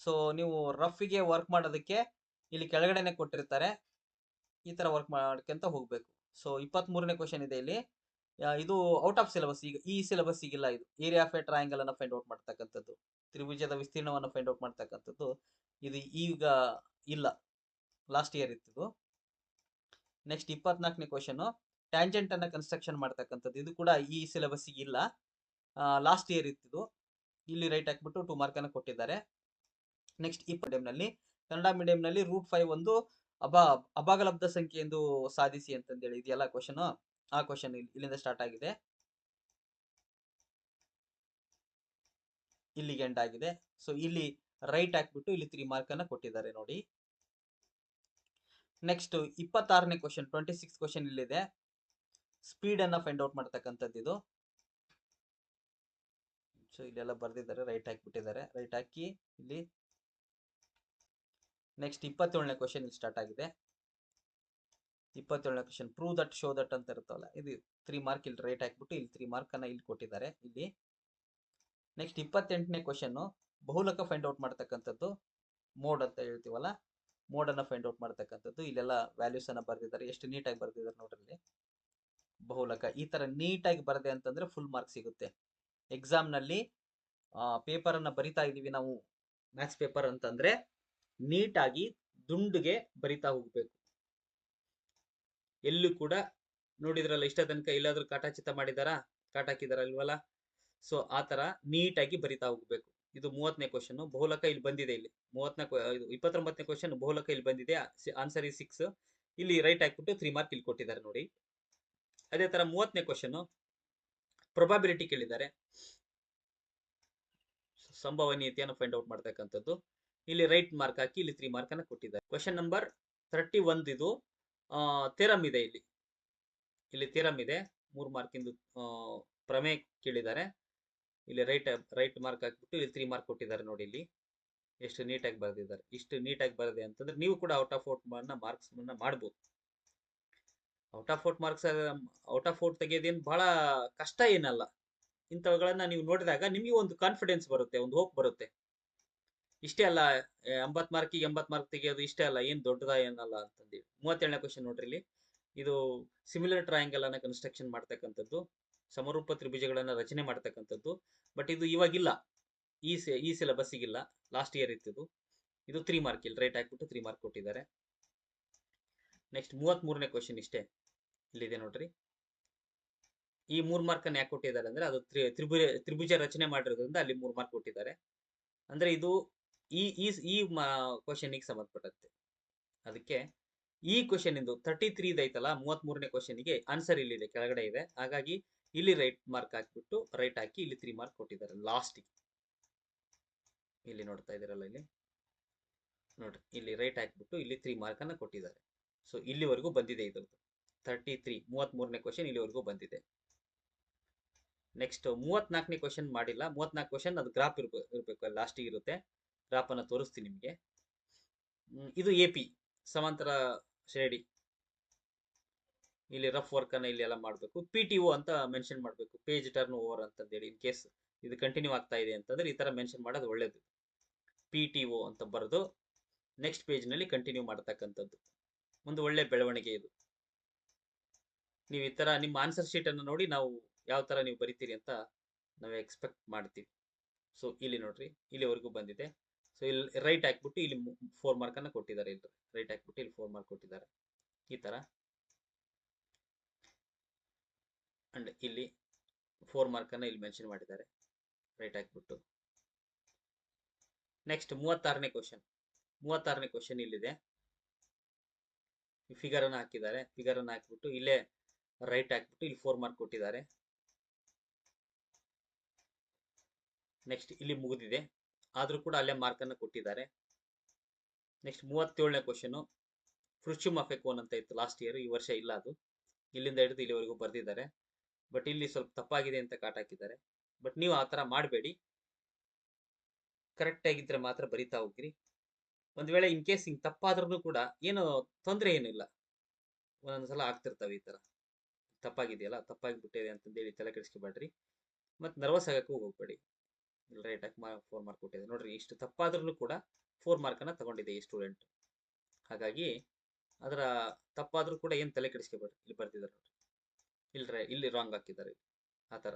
ಸೊ ನೀವು ರಫ್ಗೆ ವರ್ಕ್ ಮಾಡೋದಕ್ಕೆ ಇಲ್ಲಿ ಕೆಳಗಡೆನೆ ಕೊಟ್ಟಿರ್ತಾರೆ. ಈ ತರ ವರ್ಕ್ ಮಾಡ್ಕೊಂತ ಹೋಗ್ಬೇಕು. ಸೊ ಇಪ್ಪತ್ತ್ ಮೂರನೇ ಕ್ವಶನ್ ಇದೆ ಇಲ್ಲಿ. ಇದು ಔಟ್ ಆಫ್ ಸಿಲೆಬಸ್ ಈಗ, ಈ ಸಿಲೆಬಸ್ ಈಗಿಲ್ಲ ಇದು. ಏರಿಯಾ ಆಫ್ ಎ ಟ್ರಯಾಂಗಲ್ ಅನ್ನ ಫೈಂಡ್ ಔಟ್ ಮಾಡ್ತಕ್ಕಂಥದ್ದು. ತ್ರಿಭುಜದ ವಿಸ್ತೀರ್ಣವನ್ನು ಫೈಂಡ್ ಔಟ್ ಮಾಡ್ತಕ್ಕಂಥದ್ದು. ಇದು ಈಗ ಇಲ್ಲ. ಲಾಸ್ಟ್ ಇಯರ್ ಇತ್ತು. ನೆಕ್ಸ್ಟ್ ಇಪ್ಪತ್ನಾಲ್ಕನೇ ಕ್ವಶನ್ ಟ್ಯಾಂಜೆಂಟ್ ಅನ್ನ ಕನ್ಸ್ಟ್ರಕ್ಷನ್ ಮಾಡ್ತಕ್ಕಂಥದ್ದು. ಇದು ಕೂಡ ಈ ಸಿಲೆಬಸ್ ಇಲ್ಲ. ಲಾಸ್ಟ್ ಇಯರ್ ಇತ್ತು. ಇಲ್ಲಿ ರೈಟ್ ಹಾಕ್ಬಿಟ್ಟು ಟೂ ಮಾರ್ಕ್ ಅನ್ನ ಕೊಟ್ಟಿದ್ದಾರೆ. ನೆಕ್ಸ್ಟ್ ಈ ನಲ್ಲಿ. ಕನ್ನಡ ಮೀಡಿಯಂನಲ್ಲಿ ನಲ್ಲಿ ರೂಟ್ ಫೈವ್ ಒಂದು ಅಬಾ ಅಭಾಗಲಬ್ಧ ಸಂಖ್ಯೆ ಎಂದು ಸಾಧಿಸಿ ಅಂತಂದೇಳಿ ಇದೆಯಲ್ಲ ಕ್ವಶನ್ ಆ ಕ್ವಶನ್ ಇಲ್ಲಿಂದ ಸ್ಟಾರ್ಟ್ ಆಗಿದೆ. ಇಲ್ಲಿಗೆ ಎಂಡ್ ಆಗಿದೆ. ಸೊ ಇಲ್ಲಿ ರೈಟ್ ಹಾಕ್ಬಿಟ್ಟು ಇಲ್ಲಿ ತ್ರೀ ಮಾರ್ಕ್ ಅನ್ನ ಕೊಟ್ಟಿದ್ದಾರೆ ನೋಡಿ. ನೆಕ್ಸ್ಟ್ ಇಪ್ಪತ್ತಾರನೇ ಕ್ವಶನ್ ಟ್ವೆಂಟಿ ಸಿಕ್ಸ್ ಕ್ವಶನ್ ಇಲ್ಲಿದೆ. ಸ್ಪೀಡ್ ಅನ್ನ ಫೈಂಡ್ ಔಟ್ ಮಾಡ್ತಕ್ಕಂಥದ್ದು ಇದು. ಸೊ ಇಲ್ಲೆಲ್ಲ ಬರ್ದಿದ್ದಾರೆ ರೈಟ್ ಹಾಕಿಬಿಟ್ಟಿದ್ದಾರೆ. ರೈಟ್ ಹಾಕಿ ಇಲ್ಲಿ ನೆಕ್ಸ್ಟ್ ಇಪ್ಪತ್ತೇಳನೇ ಕ್ವಶನ್ ಸ್ಟಾರ್ಟ್ ಆಗಿದೆ. ಇಪ್ಪತ್ತೇಳನೇ question prove that show that ಅಂತ ಇರುತ್ತಲ್ಲ, ಇದು ತ್ರೀ ಮಾರ್ಕ್ ಇಲ್ಲಿ ರೇಟ್ ಹಾಕ್ಬಿಟ್ಟು ಇಲ್ಲಿ ತ್ರೀ ಮಾರ್ಕ್ ಅನ್ನ ಇಲ್ಲಿ ಕೊಟ್ಟಿದ್ದಾರೆ. ಇಲ್ಲಿ ನೆಕ್ಸ್ಟ್ ಇಪ್ಪತ್ತೆಂಟನೇ ಕ್ವಶನ್ ಬಹುಲಕ ಫೈಂಡ್ ಔಟ್ ಮಾಡ್ತಕ್ಕಂಥದ್ದು ಮೋಡ್ ಅಂತ ಹೇಳ್ತೀವಲ್ಲ ಮೋಡ್ ಅನ್ನ ಫೈಂಡ್ ಔಟ್ ಮಾಡ್ತಕ್ಕಂಥದ್ದು, ಇಲ್ಲೆಲ್ಲ ವ್ಯಾಲ್ಯೂಸ್ ಅನ್ನ ಬರ್ದಿದ್ದಾರೆ, ಎಷ್ಟು ನೀಟಾಗಿ ಬರ್ದಿದ್ದಾರೆ ನೋಡ್ರಿ ಬಹುಲಕ, ಈ ತರ ನೀಟಾಗಿ ಬರದೆ ಅಂತಂದ್ರೆ ಫುಲ್ ಮಾರ್ಕ್ ಸಿಗುತ್ತೆ. ಎಕ್ಸಾಮ್ನಲ್ಲಿ ಪೇಪರ್ ಅನ್ನ ಬರಿತಾ ಇದೀವಿ ನಾವು ಮ್ಯಾಥ್ಸ್ ಪೇಪರ್ ಅಂತಂದ್ರೆ ನೀಟಾಗಿ ದುಂಡುಗೆ ಬರಿತಾ ಹೋಗ್ಬೇಕು. ಎಲ್ಲೂ ಕೂಡ ನೋಡಿದ್ರಲ್ಲ, ಇಷ್ಟ ತನಕ ಎಲ್ಲಾದ್ರೂ ಕಾಟಾಚಿತ ಮಾಡಿದಾರಾ? ಕಾಟ ಹಾಕಿದಾರ ಸೊ ಆತರ ತರ ನೀಟಾಗಿ ಬರಿತಾ ಹೋಗ್ಬೇಕು. ಇದು ಮೂವತ್ತನೇ ಕ್ವಶನ್ ಬಹುಲಕ ಇಲ್ಲಿ ಬಂದಿದೆ ಇಲ್ಲಿ. ಮೂವತ್ತನೇ ಇಪ್ಪತ್ತೊಂಬತ್ತನೇ ಕ್ವಶನ್ ಬಹುಲಕ ಇಲ್ಲಿ ಬಂದಿದೆ. ಆನ್ಸರ್ ಈ ಸಿಕ್ಸ್ ಇಲ್ಲಿ ರೈಟ್ ಹಾಕ್ಬಿಟ್ಟು ತ್ರೀ ಮಾರ್ಕ್ ಇಲ್ಲಿ ಕೊಟ್ಟಿದ್ದಾರೆ ನೋಡಿ. ಅದೇ ತರ ಮೂವತ್ತನೇ ಕ್ವಶನ್ ಪ್ರೊಬಾಬಿಲಿಟಿ ಕೇಳಿದ್ದಾರೆ. ಸಂಭವನೀಯತೆಯನ್ನು ಫೈಂಡ್ ಔಟ್ ಮಾಡ್ತಕ್ಕಂಥದ್ದು. ಇಲ್ಲಿ ರೈಟ್ ಮಾರ್ಕ್ ಹಾಕಿ ಇಲ್ಲಿ ತ್ರೀ ಮಾರ್ಕ್ ಅನ್ನ ಕೊಟ್ಟಿದ್ದಾರೆ. ಕ್ವಶನ್ ನಂಬರ್ ತರ್ಟಿ ಒಂದ್ ಇದು ಥೆರಮ್ ಇದೆ ಇಲ್ಲಿ. ಇಲ್ಲಿ ಥೆರಮ್ ಇದೆ. ಮೂರ್ ಮಾರ್ಕಿಂದು ಪ್ರಮೇಯ ಕೇಳಿದ್ದಾರೆ. ಇಲ್ಲಿ ರೈಟ್ ರೈಟ್ ಮಾರ್ಕ್ ಹಾಕ್ಬಿಟ್ಟು ಇಲ್ಲಿ ತ್ರೀ ಮಾರ್ಕ್ ಕೊಟ್ಟಿದ್ದಾರೆ ನೋಡಿ ಇಲ್ಲಿ. ಎಷ್ಟು ನೀಟಾಗಿ ಬರೆದಿದ್ದಾರೆ. ಇಷ್ಟು ನೀಟಾಗಿ ಬರದೆ ಅಂತಂದ್ರೆ ನೀವು ಕೂಡ ಔಟ್ ಆಫ್ ಔಟ್ ಮಾರ್ಕ್ಸ್ ಮಾಡ್ಬೋದು. Out of out marks out of out ತೆಗೆಯೋದೇನು ಬಹಳ ಕಷ್ಟ ಏನಲ್ಲ. ಇಂಥವುಗಳನ್ನ ನೀವು ನೋಡಿದಾಗ ನಿಮಗೆ ಒಂದು ಕಾನ್ಫಿಡೆನ್ಸ್ ಬರುತ್ತೆ, ಒಂದು ಹೋಪ್ ಬರುತ್ತೆ. ಇಷ್ಟೇ ಅಲ್ಲ ಎಂಬತ್ ಮಾರ್ಕಿಗೆ ಎಂಬತ್ ಮಾರ್ಕ್ ತೆಗೆಯೋದು ಇಷ್ಟೇ ಅಲ್ಲ, ಏನ್ ದೊಡ್ಡದ ಏನಲ್ಲ ಅಂತಂದು ಮೂವತ್ತೇಳನೇ ಕ್ವಶನ್ ನೋಡ್ರಿ ಇಲ್ಲಿ. ಇದು ಸಿಮಿಲರ್ ಟ್ರಯಾಂಗಲ್ ಅನ್ನ ಕನ್ಸ್ಟ್ರಕ್ಷನ್ ಮಾಡ್ತಕ್ಕಂಥದ್ದು, ಸಮರೂಪ ತ್ರಿಭುಜಗಳನ್ನ ರಚನೆ ಮಾಡ್ತಕ್ಕಂಥದ್ದು. ಬಟ್ ಇದು ಇವಾಗಿಲ್ಲ. ಈ ಈ ಸಿಲೆಬಸ್ಸಿಗಿಲ್ಲ ಲಾಸ್ಟ್ ಇಯರ್ ಇತ್ತು ಇದು ತ್ರೀ ಮಾರ್ಕ್ ಇಲ್ಲಿ ರೈಟ್ ಹಾಕ್ಬಿಟ್ಟು ತ್ರೀ ಮಾರ್ಕ್ ಕೊಟ್ಟಿದ್ದಾರೆ. ನೆಕ್ಸ್ಟ್ ಮೂವತ್ತ್ ಮೂರನೇ ಕ್ವಶನ್ ಇಷ್ಟೇ. ಇಲ್ಲಿದೆ ನೋಡ್ರಿ. ಈ ಮೂರ್ ಮಾರ್ಕ್ ಅನ್ನ ಯಾಕೆ ಕೊಟ್ಟಿದ್ದಾರೆ ಅಂದ್ರೆ ಅದು ತ್ರಿಭುಜ ತ್ರಿಭುಜ ರಚನೆ ಮಾಡಿರೋದ್ರಿಂದ ಅಲ್ಲಿ ಮೂರ್ ಮಾರ್ಕ್ ಕೊಟ್ಟಿದ್ದಾರೆ. ಅಂದ್ರೆ ಇದು ಈ ಈ ಈ ಕ್ವಶನಿಗೆ ಸಂಬಂಧಪಟ್ಟಂತೆ. ಅದಕ್ಕೆ ಈ ಕ್ವಶನ್ ಇಂದು ತರ್ಟಿ ತ್ರೀ ಐತಲ್ಲ ಮೂವತ್ತ್ ಮೂರನೇ ಕ್ವಶನ್ಗೆ ಆನ್ಸರ್ ಇಲ್ಲಿದೆ ಕೆಳಗಡೆ ಇದೆ. ಹಾಗಾಗಿ ಇಲ್ಲಿ ರೈಟ್ ಮಾರ್ಕ್ ಹಾಕ್ಬಿಟ್ಟು ರೈಟ್ ಹಾಕಿ ಇಲ್ಲಿ ತ್ರೀ ಮಾರ್ಕ್ ಕೊಟ್ಟಿದ್ದಾರೆ ಲಾಸ್ಟ್ ಇಲ್ಲಿ ನೋಡ್ತಾ ಇದ್ದೀರಲ್ಲ ಇಲ್ಲಿ? ನೋಡ್ರಿ, ಇಲ್ಲಿ ರೈಟ್ ಹಾಕ್ಬಿಟ್ಟು ಇಲ್ಲಿ ತ್ರೀ ಮಾರ್ಕ್ ಅನ್ನ ಕೊಟ್ಟಿದ್ದಾರೆ. ಸೊ ಇಲ್ಲಿವರೆಗೂ ಬಂದಿದೆ ಇದ್ರದ್ದು ತರ್ಟಿ ತ್ರೀ ಮೂವತ್ತ್ ಮೂರನೇ ಕ್ವಶನ್ ಇಲ್ಲಿವರೆಗೂ ಬಂದಿದೆ. ನೆಕ್ಸ್ಟ್ ಮೂವತ್ನಾಲ್ಕನೇ ಕ್ವಶನ್ ಮಾಡಿಲ್ಲ. ಮೂವತ್ನಾಲ್ಕು ಕ್ವಶನ್ ಅದು ಗ್ರಾಫ್ ಇರ್ಬೇಕು ಇರಬೇಕು ಲಾಸ್ಟಿಗೆ ಇರುತ್ತೆ. ಗ್ರಾಫ್ ಅನ್ನ ತೋರಿಸ್ತೀನಿ ನಿಮಗೆ. ಇದು ಎ ಪಿ ಸಮಾಂತರ ಶ್ರೇಣಿ. ಇಲ್ಲಿ ರಫ್ ವರ್ಕ್ ಅನ್ನ ಇಲ್ಲಿ ಎಲ್ಲ ಮಾಡಬೇಕು. ಪಿ ಟಿ ಒ ಅಂತ ಮೆನ್ಷನ್ ಮಾಡಬೇಕು. ಪೇಜ್ ಟರ್ನ್ ಓವರ್ ಅಂತಂದೇಳಿ ಇನ್ ಕೇಸ್ ಇದು ಕಂಟಿನ್ಯೂ ಆಗ್ತಾ ಇದೆ ಅಂತಂದ್ರೆ ಈ ತರ ಮೆನ್ಷನ್ ಮಾಡೋದು ಒಳ್ಳೇದು. ಪಿ ಟಿ ಓ ಅಂತ ಬರೆದು ನೆಕ್ಸ್ಟ್ ಪೇಜ್ನಲ್ಲಿ ಕಂಟಿನ್ಯೂ ಮಾಡ್ತಕ್ಕಂಥದ್ದು. ಒಂದು ಒಳ್ಳೆ ಬೆಳವಣಿಗೆ ಇದು. ನೀವು ಈ ತರ ನಿಮ್ಮ ಆನ್ಸರ್ ಶೀಟ್ ಅನ್ನು ನೋಡಿ ನಾವು ಯಾವ ತರ ನೀವು ಬರಿತೀರಿ ಅಂತ ನಾವು ಎಕ್ಸ್ಪೆಕ್ಟ್ ಮಾಡ್ತೀವಿ. ಸೊ ಇಲ್ಲಿ ನೋಡ್ರಿ, ಇಲ್ಲಿವರೆಗೂ ಬಂದಿದೆ. ಸೊ ಇಲ್ಲಿ ರೈಟ್ ಹಾಕ್ಬಿಟ್ಟು ಇಲ್ಲಿ ಫೋರ್ ಮಾರ್ಕ್ ಅನ್ನ ಕೊಟ್ಟಿದ್ದಾರೆ ಇಲ್ಲಿ ರೈಟ್ ಹಾಕ್ಬಿಟ್ಟು ಇಲ್ಲಿ ಫೋರ್ ಮಾರ್ಕ್ ಕೊಟ್ಟಿದ್ದಾರೆ. ಈ ತರ. ಅಂಡ್ ಇಲ್ಲಿ ಫೋರ್ ಮಾರ್ಕ್ ಅನ್ನ ಇಲ್ಲಿ ಮೆನ್ಷನ್ ಮಾಡಿದ್ದಾರೆ. ರೈಟ್ ಹಾಕ್ಬಿಟ್ಟು. ನೆಕ್ಸ್ಟ್ ಮೂವತ್ತಾರನೇ ಕ್ವಶನ್ ಮೂವತ್ತಾರನೇ ಕ್ವಶನ್ ಇಲ್ಲಿದೆ. ಫಿಗರ್ ಅನ್ನ ಹಾಕಿದ್ದಾರೆ. ಫಿಗರ್ ಅನ್ನ ಹಾಕ್ಬಿಟ್ಟು ಇಲ್ಲೇ ರೈಟ್ ಹಾಕ್ಬಿಟ್ಟು ಇಲ್ಲಿ ಫೋರ್ ಮಾರ್ಕ್ ಕೊಟ್ಟಿದ್ದಾರೆ. ನೆಕ್ಸ್ಟ್ ಇಲ್ಲಿ ಮುಗಿದಿದೆ. ಆದ್ರೂ ಕೂಡ ಅಲ್ಲೇ ಮಾರ್ಕ್ ಅನ್ನ ಕೊಟ್ಟಿದ್ದಾರೆ. ನೆಕ್ಸ್ಟ್ ಮೂವತ್ತೇಳನೇ ಕ್ವಶನ್ ಫ್ರುಚುಮ್ ಅಫೆಕೋನ್ ಅಂತ ಇತ್ತು ಲಾಸ್ಟ್ ಇಯರ್ ಈ ವರ್ಷ ಇಲ್ಲ ಅದು. ಇಲ್ಲಿಂದ ಹಿಡಿದು ಇಲ್ಲಿವರೆಗೂ ಬರ್ದಿದ್ದಾರೆ. ಬಟ್ ಇಲ್ಲಿ ಸ್ವಲ್ಪ ತಪ್ಪಾಗಿದೆ ಅಂತ ಕಾಟ ಹಾಕಿದ್ದಾರೆ. ಬಟ್ ನೀವು ಆ ಥರ ಮಾಡಬೇಡಿ. ಕರೆಕ್ಟ್ ಆಗಿದ್ರೆ ಮಾತ್ರ ಬರಿತಾ ಹೋಗ್ರಿ. ಒಂದು ವೇಳೆ ಇನ್ ಕೇಸ್ ಹಿಂಗ್ ತಪ್ಪಾದ್ರೂ ಕೂಡ ಏನು ತೊಂದರೆ ಏನಿಲ್ಲ ಒಂದೊಂದ್ಸಲ ಆಗ್ತಿರ್ತವೆ ಈ ತರ ತಪ್ಪಾಗಿದೆಯಲ್ಲ ತಪ್ಪಾಗಿ ಬಿಟ್ಟಿದೆ ಅಂತಂದೇಳಿ ತಲೆ ಕೆಡಿಸ್ಕೊಬೇಡ್ರಿ. ಮತ್ತೆ ನರ್ವಸ್ ಆಗೋಕ್ಕೂ ಹೋಗ್ಬೇಡಿ. ಇಲ್ಲಿ ರೈಟ್ ಆಗಿ ಫೋರ್ ಮಾರ್ಕ್ ಕೊಟ್ಟಿದೆ ನೋಡ್ರಿ, ಇಷ್ಟು ತಪ್ಪಾದ್ರೂ ಕೂಡ ಫೋರ್ ಮಾರ್ಕನ್ನು ತಗೊಂಡಿದೆ ಈ ಸ್ಟೂಡೆಂಟ್ ಹಾಗಾಗಿ ಅದರ ತಪ್ಪಾದ್ರೂ ಕೂಡ ಏನು ತಲೆ ಕೆಡಿಸ್ಕೊಬೇಡ್ರಿ ಇಲ್ಲಿ ಬರ್ತಿದ್ದಾರೆ ನೋಡ್ರಿ. ಇಲ್ಲಿ ರಾಂಗ್ ಹಾಕಿದ್ದಾರೆ. ಆ ಥರ.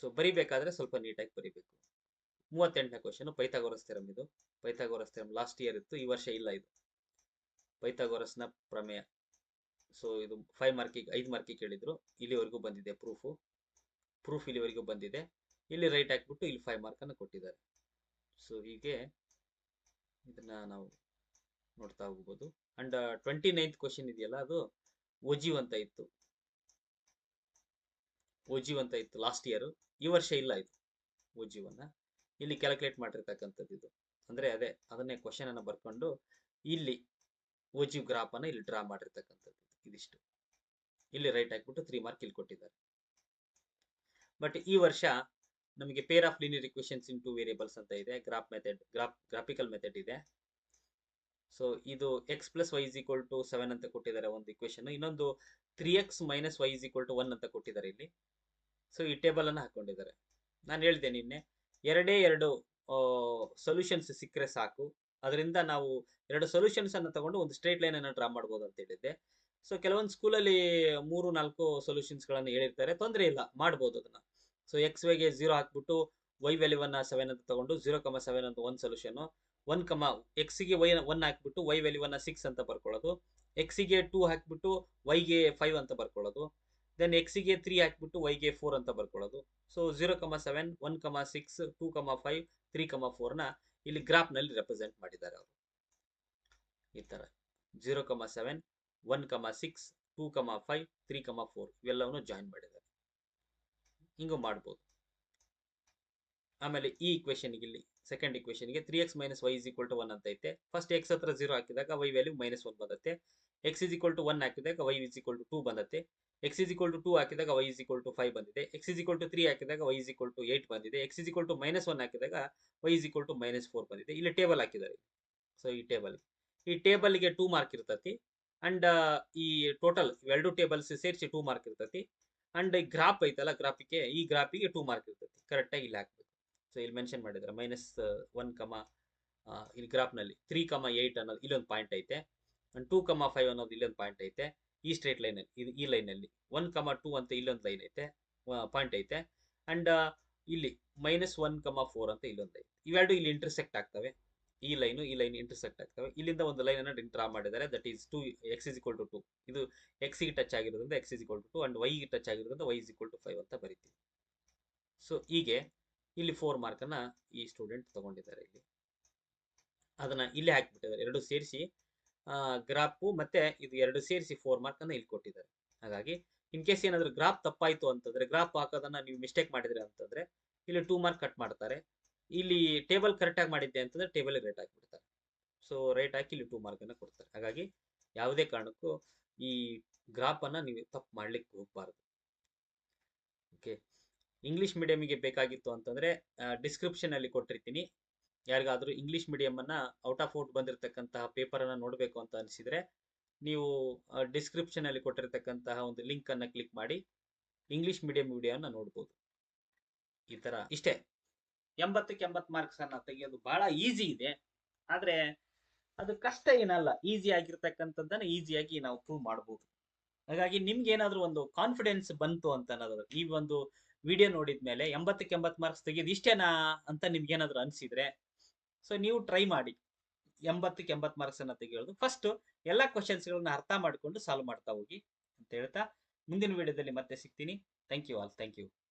ಸೊ ಬರಿಬೇಕಾದ್ರೆ ಸ್ವಲ್ಪ ನೀಟಾಗಿ ಬರಿಬೇಕು. ಮೂವತ್ತೆಂಟನೇ ಕ್ವಶನ್ ಪೈಥಾಗೋರಸ್ ಥೆರಮ್ ಇದು. ಪೈಥಾಗೋರಸ್ ಲಾಸ್ಟ್ ಇಯರ್ ಇತ್ತು, ಈ ವರ್ಷ ಇಲ್ಲ ಇದು. ಪೈಥಾಗೋರಸ್ನ ಪ್ರಮೇಯ. ಸೊ ಇದು ಫೈವ್ ಮಾರ್ಕಿಗೆ ಐದು ಮಾರ್ಕಿಗೆ ಕೇಳಿದ್ರು. ಇಲ್ಲಿವರೆಗೂ ಬಂದಿದೆ ಪ್ರೂಫು ಪ್ರೂಫ್ ಇಲ್ಲಿವರೆಗೂ ಬಂದಿದೆ. ಇಲ್ಲಿ ರೈಟ್ ಹಾಕ್ಬಿಟ್ಟು ಇಲ್ಲಿ ಫೈವ್ ಮಾರ್ಕ್ ಅನ್ನು ಕೊಟ್ಟಿದ್ದಾರೆ. ಸೊ ಹೀಗೆ ಇದನ್ನ ನಾವು ನೋಡ್ತಾ ಹೋಗ್ಬೋದು. ಅಂಡ್ ಟ್ವೆಂಟಿ ನೈನ್ತ್ ಕ್ವಶನ್ ಇದೆಯಲ್ಲ, ಅದು ಒಜಿವ್ ಅಂತ ಇತ್ತು. ಒಜಿವ್ ಅಂತ ಇತ್ತು ಲಾಸ್ಟ್ ಇಯರ್ ಈ ವರ್ಷ ಇಲ್ಲ ಇದು ಒಜಿವನ್ನ ಇಲ್ಲಿ ಕ್ಯಾಲ್ಕುಲೇಟ್ ಮಾಡಿರ್ತಕ್ಕಂಥದ್ದು ಇದು. ಅಂದ್ರೆ ಅದೇ, ಅದನ್ನೇ ಕ್ವಶನ್ ಅನ್ನ ಬರ್ಕೊಂಡು ಇಲ್ಲಿ ಓಜಿವ್ ಗ್ರಾಫ್ ಅನ್ನ ಇಲ್ಲಿ ಡ್ರಾ ಮಾಡಿರ್ತಕ್ಕಂಥದ್ದು ಇದಿಷ್ಟು. ಇಲ್ಲಿ ರೈಟ್ ಹಾಕ್ಬಿಟ್ಟು ತ್ರೀ ಮಾರ್ಕ್ ಇಲ್ಲಿ ಕೊಟ್ಟಿದ್ದಾರೆ. ಬಟ್ ಈ ವರ್ಷ ನಮಗೆ pair of linear equations in two variables ಅಂತ ಇದೆ. Graph method graph graphical method ಇದೆ. ಸೊ ಇದು x plus y is equal to seven ಅಂತ ಕೊಟ್ಟಿದ್ದಾರೆ ಒಂದು ಇಕ್ವೇಶನ್ ಇನ್ನೊಂದು three x minus y is equal to one ಅಂತ ಕೊಟ್ಟಿದ್ದಾರೆ ಇಲ್ಲಿ. ಸೊ ಈ ಟೇಬಲ್ ಅನ್ನು ಹಾಕೊಂಡಿದ್ದಾರೆ. ನಾನು ಹೇಳಿದೆ ನಿನ್ನೆ, ಎರಡೇ ಎರಡು ಸೊಲ್ಯೂಷನ್ಸ್ ಸಿಕ್ಕರೆ ಸಾಕು. ಅದರಿಂದ ನಾವು ಎರಡು ಸೊಲ್ಯೂಷನ್ಸ್ ಅನ್ನು ತಗೊಂಡು ಒಂದು ಸ್ಟ್ರೇಟ್ ಲೈನ್ ಅನ್ನು ಡ್ರಾ ಮಾಡ್ಬೋದು ಅಂತ ಹೇಳಿದ್ದೆ. ಸೊ ಕೆಲವೊಂದು ಸ್ಕೂಲಲ್ಲಿ ಮೂರು ನಾಲ್ಕು ಸೊಲ್ಯೂಷನ್ಸ್ ಗಳನ್ನ ಹೇಳಿರ್ತಾರೆ. ತೊಂದರೆ ಇಲ್ಲ, ಮಾಡ್ಬೋದು ಅದನ್ನ. ಸೊ ಎಕ್ಸ್ ವೈಗೆ ಜೀರೋ ಹಾಕ್ಬಿಟ್ಟು ವೈ ವ್ಯಾಲ್ಯೂವನ್ನ ಸೆವೆನ್ ಅಂತ ತಗೊಂಡು ಜೀರೋ ಕಮ ಸೆವೆನ್ ಅಂತ ಒಂದು ಸೊಲ್ಯೂಷನ್ ಒನ್ ಕಮ ಎಕ್ಸಿಗೆ ವೈ ಒನ್ ಹಾಕ್ಬಿಟ್ಟು ವೈ ವ್ಯಾಲ್ಯೂವನ್ನ ಸಿಕ್ಸ್ ಅಂತ ಬರ್ಕೊಳ್ಳೋದು. ಎಕ್ಸಿಗೆ ಟೂ ಹಾಕ್ಬಿಟ್ಟು ವೈಗೆ ಫೈವ್ ಅಂತ ಬರ್ಕೊಳ್ಳೋದು. ದೆನ್ ಎಕ್ಸಿಗೆ ತ್ರೀ ಹಾಕ್ಬಿಟ್ಟು ವೈಗೆ ಫೋರ್ ಅಂತ ಬರ್ಕೊಳ್ಳೋದು. So zero comma seven one comma six two comma five three comma ಫೋರ್ನ ಇಲ್ಲಿ ಗ್ರಾಫ್ನಲ್ಲಿ ರೆಪ್ರೆಸೆಂಟ್ ಮಾಡಿದ್ದಾರೆ ಅವರು. ಈ ತರ. Zero comma seven one comma six two comma five three comma four ಇವೆಲ್ಲವನ್ನು ಜಾಯಿನ್ ಮಾಡಿದ್ದಾರೆ. ಹಿಂಗೂ ಮಾಡ್ಬೋದು. ಆಮೇಲೆ ಈ ಇಕ್ವೇಶನ್ಗೆ ಇಲ್ಲಿ second ಇಕ್ವೇಶನ್ಗೆ three x minus y is equal to one ಅಂತ ಐತೆ. ಫಸ್ಟ್ ಎಕ್ಸ್ ಹತ್ರ ಜೀರೋ ಹಾಕಿದಾಗ y value minus one ಬಂದತ್ತೆ x is equal to one ಹಾಕಿದಾಗ y is equal to two ಬಂದತ್ತೆ. X is equal to two ಹಾಕಿದಾಗ y is equal to five ಬಂದಿದೆ. X is equal to three ಹಾಕಿದಾಗ y is equal to eight ಬಂದಿದೆ. X is equal to minus one ಹಾಕಿದಾಗ y is equal to minus four ಬಂದಿದೆ. ಇಲ್ಲಿ table ಹಾಕಿದ್ದಾರೆ. So ಈ table ಈ ಟೇಬಲ್ಗೆ ಟೂ ಮಾರ್ಕ್ ಇರ್ತತಿ. ಅಂಡ್ ಈ ಟೋಟಲ್ ಎರಡು ಟೇಬಲ್ಸ್ ಸೇರಿಸಿ ಟೂ ಮಾರ್ಕ್ ಇರ್ತತಿ. ಅಂಡ್ ಈ ಗ್ರಾಫ್ ಐತಲ್ಲ ಗ್ರಾಪಿಗೆ ಈ ಗ್ರಾಪಿಗೆ ಟೂ ಮಾರ್ಕ್ ಇರ್ತತಿ. ಕರೆಕ್ಟಾಗಿ ಇಲ್ಲಿ ಹಾಕ್ಬೇಕು. ಸೊ ಇಲ್ಲಿ ಮೆನ್ಷನ್ ಮಾಡಿದ್ರೆ ಮೈನಸ್ ಒನ್ ಕಮ ಇಲ್ಲಿ ಗ್ರಾಫ್ನಲ್ಲಿ ತ್ರೀ ಕಮ ಏಯ್ಟ್ ಅನ್ನೋದು ಇಲ್ಲೊಂದು ಪಾಯಿಂಟ್ ಐತೆ. ಅಂಡ್ ಟೂ ಕಮ ಫೈವ್ ಅನ್ನೋದು ಇಲ್ಲೊಂದು ಪಾಯಿಂಟ್ ಐತೆ. ಈ ಸ್ಟ್ರೇಟ್ ಲೈನಲ್ಲಿ ಇದು ಈ ಲೈನಲ್ಲಿ ಒನ್ ಕಮ ಟೂ ಅಂತ ಇಲ್ಲೊಂದು ಲೈನ್ ಐತೆ ಪಾಯಿಂಟ್ ಐತೆ. ಅಂಡ್ ಇಲ್ಲಿ ಮೈನಸ್ ಒನ್ ಕಮ ಫೋರ್ ಅಂತ ಇಲ್ಲೊಂದು ಐತೆ ಇವೆರಡು ಇಲ್ಲಿ ಇಂಟರ್ಸೆಕ್ಟ್ ಆಗ್ತವೆ. ಈ ಲೈನು ಈ ಲೈನ್ ಇಂಟರ್ಸೆಕ್ಟ್ ಆಗ್ತವೆ. ಇಲ್ಲಿಂದ ಒಂದು ಲೈನ್ ಅನ್ನು ಡ್ರಾ ಮಾಡಿದ್ದಾರೆ. That is to x is equal to two ಇದು ಎಕ್ಸಿಗೆ ಟಚ್ ಆಗಿರೋದ್ರಿಂದ x is equal to two and ವೈಗೆ touch ಆಗಿರೋದ್ರಿಂದ y is equal to five ಅಂತ ಬರಿತೀವಿ. ಸೊ ಹೀಗೆ ಇಲ್ಲಿ ಫೋರ್ ಮಾರ್ಕನ್ನು ಈ ಸ್ಟೂಡೆಂಟ್ ತಗೊಂಡಿದ್ದಾರೆ ಇಲ್ಲಿ. ಅದನ್ನ ಇಲ್ಲಿ ಹಾಕಿಬಿಟ್ಟಿದ್ದಾರೆ. ಎರಡು ಸೇರಿಸಿ ಗ್ರಾಫು ಮತ್ತೆ ಇದು ಎರಡು ಸೇರಿಸಿ ಫೋರ್ ಮಾರ್ಕನ್ನು ಇಲ್ಲಿ ಕೊಟ್ಟಿದ್ದಾರೆ. ಹಾಗಾಗಿ ಇನ್ ಕೇಸ್ ಏನಾದರೂ ಗ್ರಾಫ್ ತಪ್ಪಾಯಿತು ಅಂತಂದ್ರೆ ಗ್ರಾಫ್ ಹಾಕೋದನ್ನ ನೀವು ಮಿಸ್ಟೇಕ್ ಮಾಡಿದರೆ ಅಂತಂದ್ರೆ, ಇಲ್ಲಿ ಟೂ ಮಾರ್ಕ್ ಕಟ್ ಮಾಡ್ತಾರೆ. ಇಲ್ಲಿ ಟೇಬಲ್ ಕರೆಕ್ಟಾಗಿ ಮಾಡಿದ್ದೆ ಅಂತಂದ್ರೆ ಟೇಬಲ್ ರೇಟ್ ಹಾಕಿಬಿಡ್ತಾರೆ. ಸೊ ರೇಟ್ ಹಾಕಿ ಇಲ್ಲಿ ಟೂ ಮಾರ್ಕನ್ನು ಕೊಡ್ತಾರೆ. ಹಾಗಾಗಿ ಯಾವುದೇ ಕಾರಣಕ್ಕೂ ಈ ಗ್ರಾಫ್ ಅನ್ನ ನೀವು ತಪ್ಪು ಮಾಡ್ಲಿಕ್ಕೆ ಹೋಗ್ಬಾರ್ದು. ಓಕೆ ಇಂಗ್ಲಿಷ್ ಮೀಡಿಯಮಿಗೆ ಬೇಕಾಗಿತ್ತು ಅಂತಂದ್ರೆ ಡಿಸ್ಕ್ರಿಪ್ಷನ್ ಅಲ್ಲಿ ಕೊಟ್ಟಿರ್ತೀನಿ. ಯಾರಿಗಾದ್ರೂ ಇಂಗ್ಲಿಷ್ ಮೀಡಿಯಂ ಅನ್ನ ಔಟ್ ಆಫ್ ಔಟ್ ಬಂದಿರತಕ್ಕಂತಹ ಪೇಪರ್ ಅನ್ನ ನೋಡಬೇಕು ಅಂತ ಅನಿಸಿದ್ರೆ, ನೀವು ಡಿಸ್ಕ್ರಿಪ್ಷನ್ ಅಲ್ಲಿ ಕೊಟ್ಟಿರ್ತಕ್ಕಂತಹ ಒಂದು ಲಿಂಕ್ ಅನ್ನ ಕ್ಲಿಕ್ ಮಾಡಿ ಇಂಗ್ಲಿಷ್ ಮೀಡಿಯಂ ವಿಡಿಯೋನ ನೋಡ್ಬೋದು. ಈ ತರ ಇಷ್ಟೇ. ಎಂಬತ್ತಕ್ಕೆ ಎಂಬತ್ತು ಮಾರ್ಕ್ಸ್ ಅನ್ನ ತೆಗೆಯೋದು ಬಹಳ ಈಸಿ ಇದೆ. ಆದ್ರೆ ಅದು ಕಷ್ಟ ಏನಲ್ಲ ಈಸಿ ಆಗಿರ್ತಕ್ಕಂಥದ್ದನ್ನ ಈಸಿಯಾಗಿ ನಾವು ಪ್ರೂವ್ ಮಾಡ್ಬೋದು. ಹಾಗಾಗಿ ನಿಮ್ಗೆ ಏನಾದ್ರೂ ಒಂದು ಕಾನ್ಫಿಡೆನ್ಸ್ ಬಂತು ಅಂತ ಅನ್ನೋದು ಈ ಒಂದು ವಿಡಿಯೋ ನೋಡಿದ್ಮೇಲೆ ಎಂಬತ್ತಕ್ಕೆ ಎಂಬತ್ತು ಮಾರ್ಕ್ಸ್ ತೆಗೆಯೋದು ಇಷ್ಟೇನಾ ಅಂತ ನಿಮ್ಗೆ ಏನಾದ್ರು ಅನ್ಸಿದ್ರೆ ಸೊ ನೀವು ಟ್ರೈ ಮಾಡಿ. ಎಂಬತ್ತಕ್ಕೆ ಎಂಬತ್ತು ಮಾರ್ಕ್ಸ್ ಅನ್ನ ತೆಗೆಯೋದು. ಫಸ್ಟ್ ಎಲ್ಲ ಕ್ವಶನ್ಸ್ಗಳನ್ನ ಅರ್ಥ ಮಾಡಿಕೊಂಡು ಸಾಲ್ವ್ ಮಾಡ್ತಾ ಹೋಗಿ ಅಂತ ಹೇಳ್ತಾ, ಮುಂದಿನ ವಿಡಿಯೋದಲ್ಲಿ ಮತ್ತೆ ಸಿಗ್ತೀನಿ. Thank you all thank you